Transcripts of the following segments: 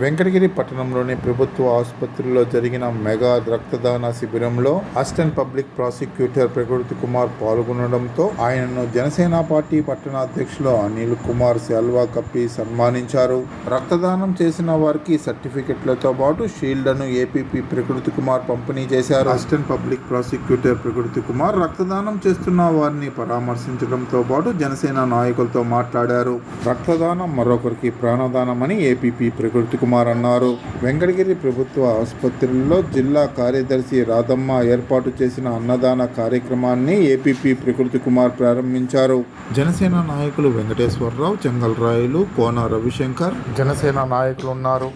Venkatagiri పట్టణంలోని ప్రభుత్వ ఆసుపత్రిలో జరిగిన మెగా రక్తదాన శిబిరంలో అసిస్టెంట్ పబ్లిక్ ప్రాసిక్యూటర్ ప్రకృతి కుమార్ పాల్గొనడంతో ఆయనను జనసేన పార్టీ పట్టణ అధ్యక్షులు అనిల్ కుమార్ సెల్వా కప్పి సన్మానించారు. రక్తదానం చేసిన వారికి సర్టిఫికెట్లతో పాటు షీల్డ్ను ఏపీపీ ప్రకృతి కుమార్ పంపిణీ చేశారు. అసిస్టెంట్ పబ్లిక్ ప్రాసిక్యూటర్ ప్రకృతి కుమార్ రక్తదానం చేస్తున్న వారిని పరామర్శించడంతో పాటు జనసేన నాయకులతో మాట్లాడారు. రక్తదానం మరొకరికి ప్రాణదానం అని ఏపీపీ ప్రకృతి కుమార్ అన్నారు. వెంకటగిరి ప్రభుత్వ ఆసుపత్రిలో జిల్లా కార్యదర్శి రాధమ్మ ఏర్పాటు చేసిన అన్నదాన కార్యక్రమాన్ని ఏపీపీ ప్రకృతి కుమార్ ప్రారంభించారు. జనసేన నాయకులు వెంకటేశ్వరరావు చెంగల్రాయులు కోన రవిశంకర్ జనసేన నాయకులు ఉన్నారు.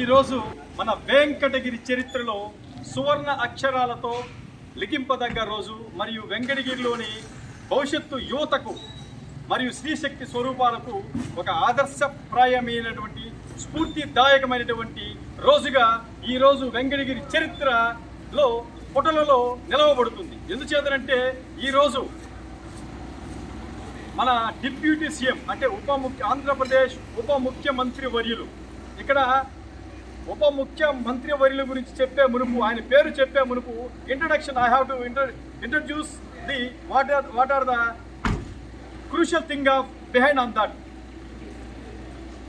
ఈరోజు మన వెంకటగిరి చరిత్రలో సువర్ణ అక్షరాలతో లిఖింపదగ్గ రోజు మరియు వెంకటగిరిలోని భవిష్యత్తు యువతకు మరియు స్త్రీశక్తి స్వరూపాలకు ఒక ఆదర్శప్రాయమైనటువంటి స్ఫూర్తిదాయకమైనటువంటి రోజుగా ఈ రోజు వెంకటగిరి చరిత్రలో పుటలలో నిలవబడుతుంది. ఎందుచేతనంటే ఈరోజు మన డిప్యూటీ సీఎం అంటే ఉప ముఖ్య ఆంధ్రప్రదేశ్ ఉప ముఖ్యమంత్రి వర్యులు. ఇక్కడ ఉప ముఖ్యమంత్రి వర్యుల గురించి చెప్పే మునుపు ఆయన పేరు చెప్పే మునుపు introduction I have to inter introduce the what are what are the crucial thing of behind on that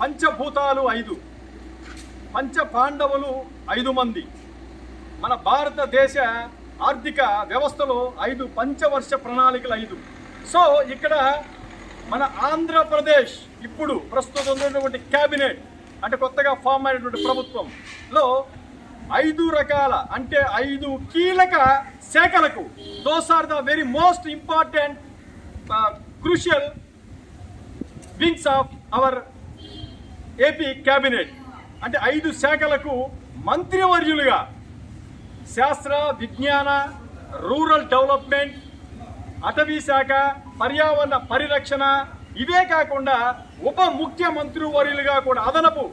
పంచభూతాలు ఐదు. పంచ పాండవులు ఐదు మంది. మన భారతదేశ ఆర్థిక వ్యవస్థలో ఐదు పంచవర్ష ప్రణాళికలు ఐదు. సో ఇక్కడ మన ఆంధ్రప్రదేశ్ ఇప్పుడు ప్రస్తుతం ఉన్నటువంటి క్యాబినెట్ అంటే కొత్తగా ఫామ్ అయినటువంటి ప్రభుత్వంలో ఐదు రకాల అంటే ఐదు కీలక శాఖలకు those are the very most important crucial wings of our AP cabinet అంటే ఐదు శాఖలకు మంత్రివర్యులుగా శాస్త్ర విజ్ఞాన రూరల్ డెవలప్మెంట్ అటవీ శాఖ పర్యావరణ పరిరక్షణ ఇవే కాకుండా ఉప ముఖ్యమంత్రి వర్యులుగా కూడా అదనపు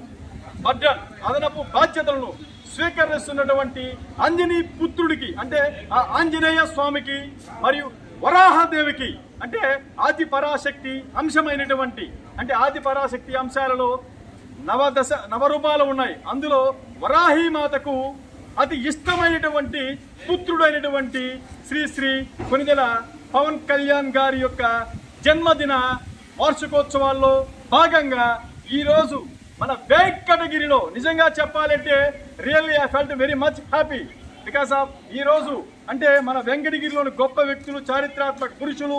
బడ్జెట్ అదనపు బాధ్యతలను స్వీకరిస్తున్నటువంటి అంజనీ పుత్రుడికి అంటే ఆ ఆంజనేయ స్వామికి మరియు వరాహదేవికి అంటే ఆది పరాశక్తి అంశమైనటువంటి అంటే ఆది పరాశక్తి అంశాలలో నవదశ నవరూపాలు ఉన్నాయి. అందులో వరాహి మాతకు అతి ఇష్టమైనటువంటి పుత్రుడైనటువంటి శ్రీ శ్రీ కొనిదెల పవన్ కళ్యాణ్ గారి యొక్క జన్మదిన వార్షికోత్సవాల్లో భాగంగా ఈరోజు మన వెంకటగిరిలో నిజంగా చెప్పాలంటే really I felt very much happy because of ఈరోజు అంటే మన వెంకటగిరిలోని గొప్ప వ్యక్తులు చారిత్రాత్మక పురుషులు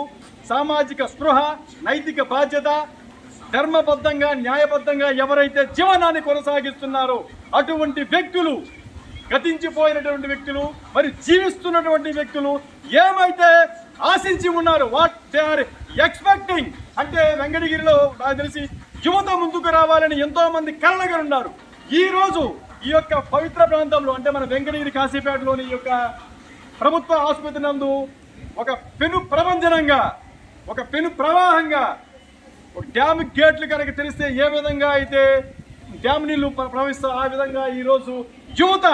సామాజిక స్పృహ నైతిక బాధ్యత ధర్మబద్ధంగా న్యాయబద్ధంగా ఎవరైతే జీవనాన్ని కొనసాగిస్తున్నారో అటువంటి వ్యక్తులు గతించిపోయినటువంటి వ్యక్తులు మరి జీవిస్తున్నటువంటి వ్యక్తులు ఏమైతే ఆశించి ఉన్నారు వాట్ దే ఆర్ ఎక్స్పెక్టింగ్ అంటే వెంకటగిరిలో నాకు తెలిసి యువత ముందుకు రావాలని ఎంతో మంది కలలుగా ఉన్నారు ఈ రోజు ఈ యొక్క పవిత్ర ప్రాంతంలో అంటే మన వెంకటగిరి కాశీపేటలోని ఈ యొక్క ప్రభుత్వ ఆసుపత్రి నందు ఒక పెను ప్రబంధనంగా ఒక పెను ప్రవాహంగా డ్యామ్ గేట్లు కనుక తెలిస్తే ఏ విధంగా అయితే డ్యామ్ నీళ్ళు ప్రవహిస్తా ఆ విధంగా ఈరోజు యువత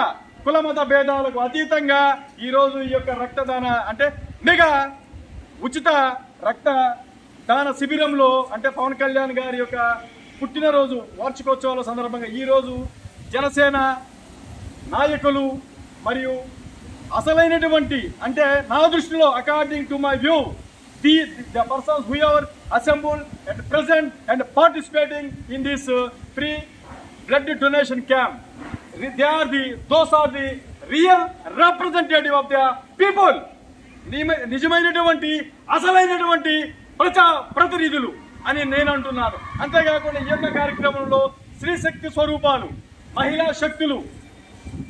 కులమత భేదాలకు అతీతంగా ఈరోజు ఈ యొక్క రక్తదాన అంటే మెగా ఉచిత రక్త దాన శిబిరంలో అంటే పవన్ కళ్యాణ్ గారి యొక్క పుట్టినరోజు వార్షికోత్సవాల సందర్భంగా ఈరోజు జనసేన నాయకులు మరియు అసలైనటువంటి అంటే నా దృష్టిలో according to my view the persons who are are and and present and participating in this free blood donation camp They are the those are the real representative of the people నిజమైనటువంటి అసలైనటువంటి ప్రజా ప్రతినిధులు అని నేను అంటున్నాను. అంతేకాకుండా ఈ యొక్క కార్యక్రమంలో స్త్రీ శక్తి స్వరూపాలు మహిళా శక్తులు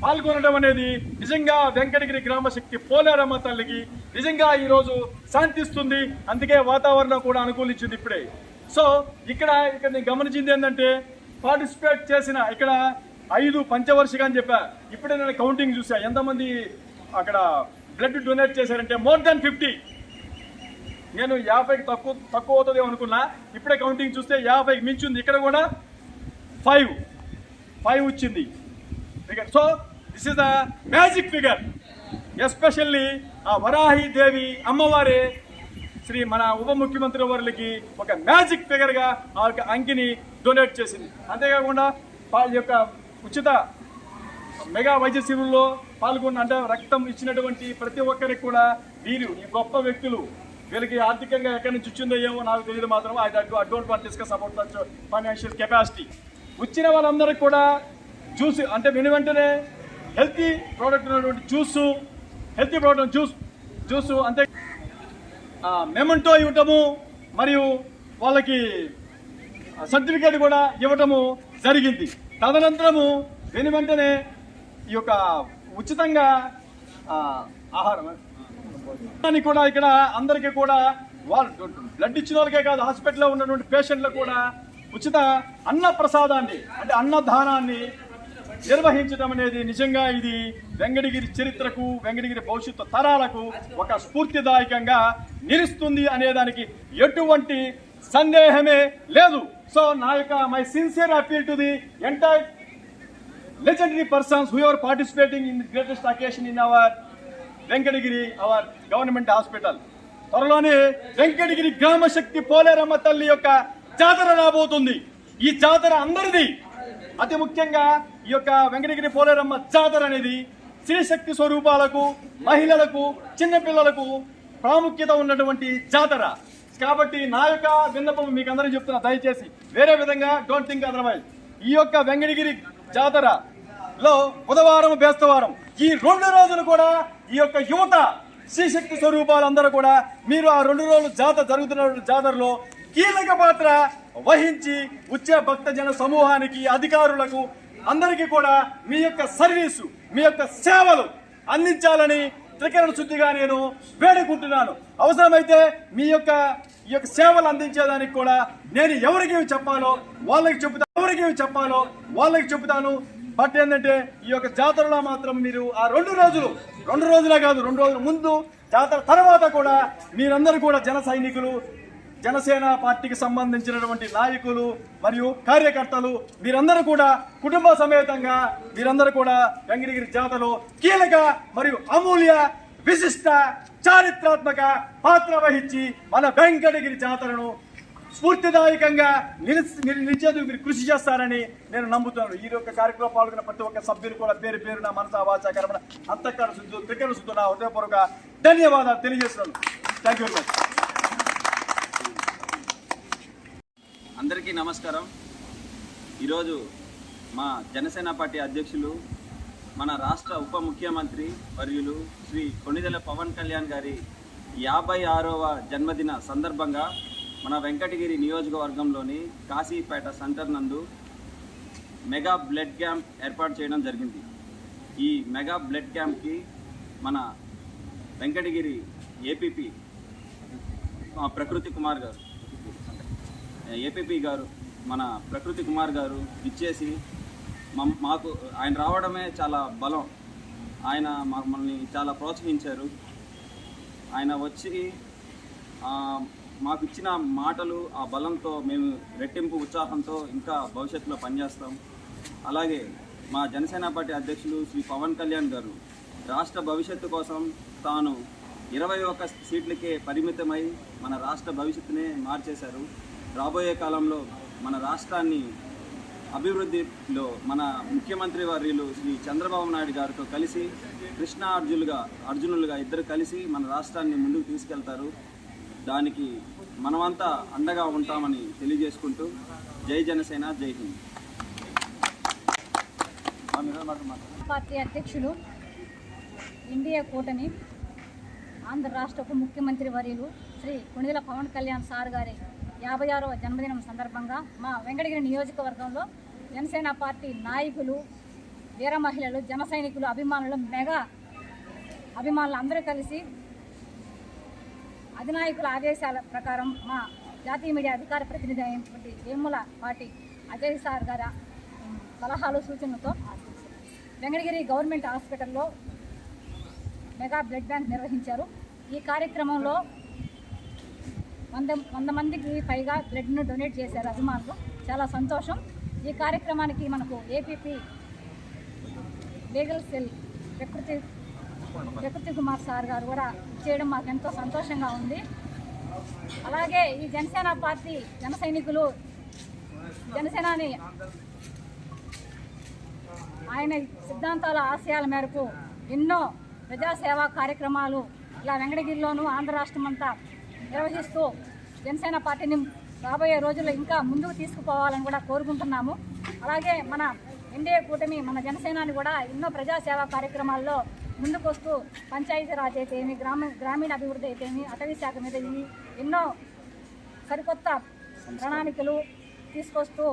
పాల్గొనడం అనేది నిజంగా వెంకటగిరి గ్రామ శక్తి పోలేరమ్మ తల్లికి నిజంగా ఈరోజు శాంతిస్తుంది. అందుకే వాతావరణం కూడా అనుకూలించింది ఇప్పుడే. సో ఇక్కడ ఇక్కడ నేను గమనించింది ఏంటంటే పార్టిసిపేట్ చేసిన ఇక్కడ ఐదు పంచవర్షిగా అని చెప్పా. ఇప్పుడే నేను కౌంటింగ్ చూసా ఎంతమంది అక్కడ బ్లడ్ డొనేట్ చేశారంటే మోర్ దాన్ ఫిఫ్టీ. నేను యాభైకి తక్కువ తక్కువ అవుతుంది అనుకున్నా. ఇప్పుడే కౌంటింగ్ చూస్తే యాభైకి మించింది. ఇక్కడ కూడా ఫైవ్. ఫైవ్ వచ్చింది. So this is the magic figure. Especially ఆ వరాహి దేవి అమ్మవారే శ్రీ మన ఉప ముఖ్యమంత్రి వారికి ఒక మ్యాజిక్ ఫిగర్గా ఆ యొక్క అంకిని డొనేట్ చేసింది. అంతేకాకుండా వాళ్ళ యొక్క ఉచిత మెగా వైద్య శిబిరంలో పాల్గొన్న అంటే రక్తం ఇచ్చినటువంటి ప్రతి ఒక్కరికి కూడా వీరు ఈ గొప్ప వ్యక్తులు. వీళ్ళకి ఆర్థికంగా ఎక్కడి నుంచి వచ్చిందో ఏమో నాకు తెలియదు మాత్రం. I I don't want discuss about that financial capacity. వచ్చిన వాళ్ళందరికీ కూడా చూసి అంటే విని వెంటనే హెల్తీ ప్రోడక్ట్ ఉన్నటువంటి juice healthy product juice juice అంతే మెమంటో ఇవ్వటము మరియు వాళ్ళకి సర్టిఫికేట్ కూడా ఇవ్వటము జరిగింది. తదనంతరము దీని వెంటనే ఈ యొక్క ఉచితంగా ఆహారం అని కూడా ఇక్కడ అందరికీ కూడా వాళ్ళు బ్లడ్ ఇచ్చిన వాళ్ళకే కాదు హాస్పిటల్లో ఉన్నటువంటి పేషెంట్లకు కూడా ఉచిత అన్న ప్రసాదాన్ని అంటే అన్నదానాన్ని నిర్వహించడం అనేది నిజంగా ఇది వెంకటగిరి చరిత్రకు వెంకటగిరి భవిష్యత్తు తరాలకు ఒక స్ఫూర్తిదాయకంగా నిలుస్తుంది అనేదానికి ఎటువంటి సందేహమే లేదు. సో నా యొక్క my sincere appeal to the entire legendary persons who are participating in the greatest occasion in our Venkatagiri our government hospital త్వరలోనే వెంకటగిరి గ్రామ శక్తి పోలేరమ్మ తల్లి యొక్క జాతర రాబోతుంది. ఈ జాతర అందరిది. అతి ముఖ్యంగా ఈ యొక్క వెంకటగిరి పోలేరమ్మ జాతర అనేది శక్తి స్వరూపాలకు మహిళలకు చిన్నపిల్లలకు ప్రాముఖ్యత ఉన్నటువంటి జాతర. కాబట్టి నా యొక్క విన్నపం మీకు అందరూ చెప్తున్నా దయచేసి. వేరే విధంగా డోంట్ థింక్ అదర్వైజ్ ఈ యొక్క వెంకటగిరి జాతర లో బుధవారం బేస్తవారం ఈ రెండు రోజులు కూడా ఈ యొక్క యువత శ్రీశక్తి స్వరూపాలందరూ కూడా మీరు ఆ రెండు రోజులు జాతర జరుగుతున్న జాతరలో కీలక పాత్ర వహించి వచ్చే భక్తజన సమూహానికి అధికారులకు అందరికీ కూడా మీ యొక్క సర్వీసు మీ యొక్క సేవలు అందించాలని త్రికరణ శుద్ధిగా నేను వేడుకుంటున్నాను. అవసరమైతే మీ యొక్క ఈ యొక్క సేవలు అందించేదానికి కూడా నేను ఎవరికి చెప్పాలో వాళ్ళకి చెబుతాను ఎవరికి చెప్పాలో వాళ్ళకి చెబుతాను. బట్ ఏంటంటే ఈ యొక్క జాతరలో మాత్రం మీరు ఆ రెండు రోజులు రెండు రోజులే కాదు రెండు రోజుల ముందు జాతర తర్వాత కూడా మీరందరూ కూడా జన సైనికులు జనసేన పార్టీకి సంబంధించినటువంటి నాయకులు మరియు కార్యకర్తలు మీరందరూ కూడా కుటుంబ సమేతంగా మీరందరూ కూడా వెంకటగిరి జాతరలో కీలక మరియు అమూల్య విశిష్ట చారిత్రాత్మక పాత్ర వహించి మన వెంకటగిరి జాతరను స్ఫూర్తిదాయకంగా నిలిచి నిలిచేందుకు మీరు కృషి చేస్తారని నేను నమ్ముతున్నాను. ఈ యొక్క కార్యక్రమం పాల్గొన్న ప్రతి ఒక్క సభ్యులు కూడా పేరు పేరు నా మనసా వాచా కర్మణ అంతఃకరణ శుద్ధి త్రికరణ నా హృదయపూర్వక ధన్యవాదాలు తెలియజేస్తున్నాను. థ్యాంక్ యూ వెరీ మచ్ అందరికీ నమస్కారం. ఈరోజు మా జనసేన పార్టీ అధ్యక్షులు మన రాష్ట్ర ఉప ముఖ్యమంత్రి వర్యులు శ్రీ కొణిదెల పవన్ కళ్యాణ్ గారి యాభై ఆరవ జన్మదిన సందర్భంగా మన వెంకటగిరి నియోజకవర్గంలోని కాశీపేట సెంటర్ నందు మెగా బ్లడ్ క్యాంప్ ఏర్పాటు చేయడం జరిగింది. ఈ మెగా బ్లడ్ క్యాంప్కి మన వెంకటగిరి ఏపీపీ ప్రకృతి కుమార్ గారు. ఏపీపీ గారు మన ప్రకృతి కుమార్ గారు ఇచ్చేసి మాకు ఆయన రావడమే చాలా బలం. ఆయన మమ్మల్ని చాలా ప్రోత్సహించారు. ఆయన వచ్చి మాకు ఇచ్చిన మాటలు ఆ బలంతో మేము రెట్టింపు ఉత్సాహంతో ఇంకా భవిష్యత్తులో పనిచేస్తాం. అలాగే మా జనసేన పార్టీ అధ్యక్షులు శ్రీ పవన్ కళ్యాణ్ గారు రాష్ట్ర భవిష్యత్తు కోసం తాను ఇరవై ఒక్క సీట్లకే పరిమితమై మన రాష్ట్ర భవిష్యత్తునే మార్చేశారు. రాబోయే కాలంలో మన రాష్ట్రాన్ని అభివృద్ధిలో మన ముఖ్యమంత్రి వర్యులు శ్రీ చంద్రబాబు నాయుడు గారితో కలిసి కృష్ణ అర్జునులుగా అర్జునులుగా ఇద్దరు కలిసి మన రాష్ట్రాన్ని ముందుకు తీసుకెళ్తారు. దానికి మనమంతా అండగా ఉంటామని తెలియజేసుకుంటూ జై జనసేన జై హింద్. పార్టీ అధ్యక్షులు ఇండియా కూటమి ఆంధ్ర రాష్ట్రపు ముఖ్యమంత్రి వర్యులు శ్రీ కొణిదెల పవన్ కళ్యాణ్ సార్ గారి. యాభై ఆరవ జన్మదినం సందర్భంగా మా వెంకటగిరి నియోజకవర్గంలో జనసేన పార్టీ నాయకులు వీర మహిళలు జన సైనికులు అభిమానులు మెగా అభిమానులు అందరూ కలిసి అధినాయకుల ఆదేశాల ప్రకారం మా జాతీయ మీడియా అధికార ప్రతినిధి అయినటువంటి వేముల పార్టీ అజయ్ సార్ గారి సలహాలు సూచనలతో వెంకటగిరి గవర్నమెంట్ హాస్పిటల్లో మెగా బ్లడ్ బ్యాంక్ నిర్వహించారు. ఈ కార్యక్రమంలో వంద వంద మందికి పైగా బ్లడ్ను డొనేట్ చేశారు. అభిమానులు చాలా సంతోషం. ఈ కార్యక్రమానికి మనకు ఏపీపీ లీగల్ సెల్ ప్రకృతి ప్రకృతి కుమార్ సార్ గారు కూడా చేయడం మాకు ఎంతో సంతోషంగా ఉంది. అలాగే ఈ జనసేన పార్టీ జన సైనికులు జనసేనాని ఆయన సిద్ధాంతాల ఆశయాల మేరకు ఎన్నో ప్రజాసేవా కార్యక్రమాలు ఇలా వెంకటగిరిలోను ఆంధ్ర రాష్ట్రం అంతా నిర్వహిస్తూ జనసేన పార్టీని రాబోయే రోజుల్లో ఇంకా ముందుకు తీసుకుపోవాలని కూడా కోరుకుంటున్నాము. అలాగే మన ఎన్డీఏ కూటమి మన జనసేనాని కూడా ఎన్నో ప్రజాసేవా కార్యక్రమాల్లో ముందుకొస్తూ పంచాయతీరాజ్ అయితేమి గ్రామ గ్రామీణ అభివృద్ధి అయితేమి అటవీ శాఖ మీద ఎన్నో సరికొత్త ప్రణాళికలు తీసుకొస్తూ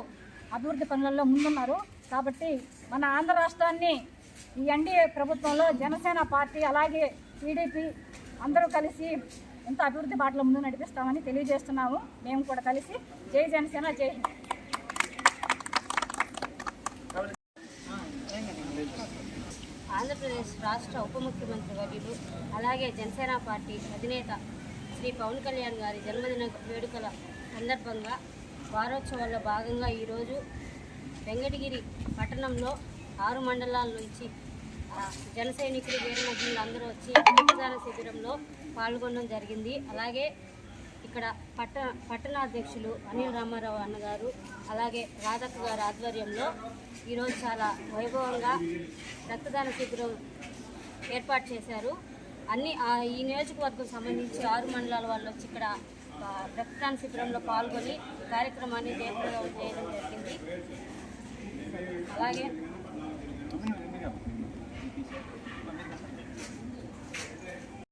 అభివృద్ధి పనులలో ముందున్నారు. కాబట్టి మన ఆంధ్ర రాష్ట్రాన్ని ఈ ఎన్డీఏ ప్రభుత్వంలో జనసేన పార్టీ అలాగే టీడీపీ అందరూ కలిసి ఎంత అభివృద్ధి బాటలో ముందు నడిపిస్తామని తెలియజేస్తున్నాము. మేము కూడా కలిసి జై జనసేన జై హింద్. ఆంధ్రప్రదేశ్ రాష్ట్ర ఉప ముఖ్యమంత్రి వర్యులు అలాగే జనసేన పార్టీ అధినేత శ్రీ పవన్ కళ్యాణ్ గారి జన్మదిన వేడుకల సందర్భంగా వారోత్సవాల్లో భాగంగా ఈరోజు వెంకటగిరి పట్టణంలో ఆరు మండలాల నుంచి ఆ, జన సైనికులు వీర మహిళలు అందరూ వచ్చి రక్తదాన శిబిరంలో పాల్గొనడం జరిగింది. అలాగే ఇక్కడ పట్ట పట్టణాధ్యక్షులు అనిల్ రామారావు అన్నగారు అలాగే రాధక్క గారి ఆధ్వర్యంలో ఈరోజు చాలా వైభవంగా రక్తదాన శిబిరం ఏర్పాటు చేశారు. అన్ని ఈ నియోజకవర్గం సంబంధించి ఆరు మండలాల వాళ్ళు వచ్చి ఇక్కడ రక్తదాన శిబిరంలో పాల్గొని కార్యక్రమాన్ని జయప్రదం చేయడం జరిగింది. అలాగే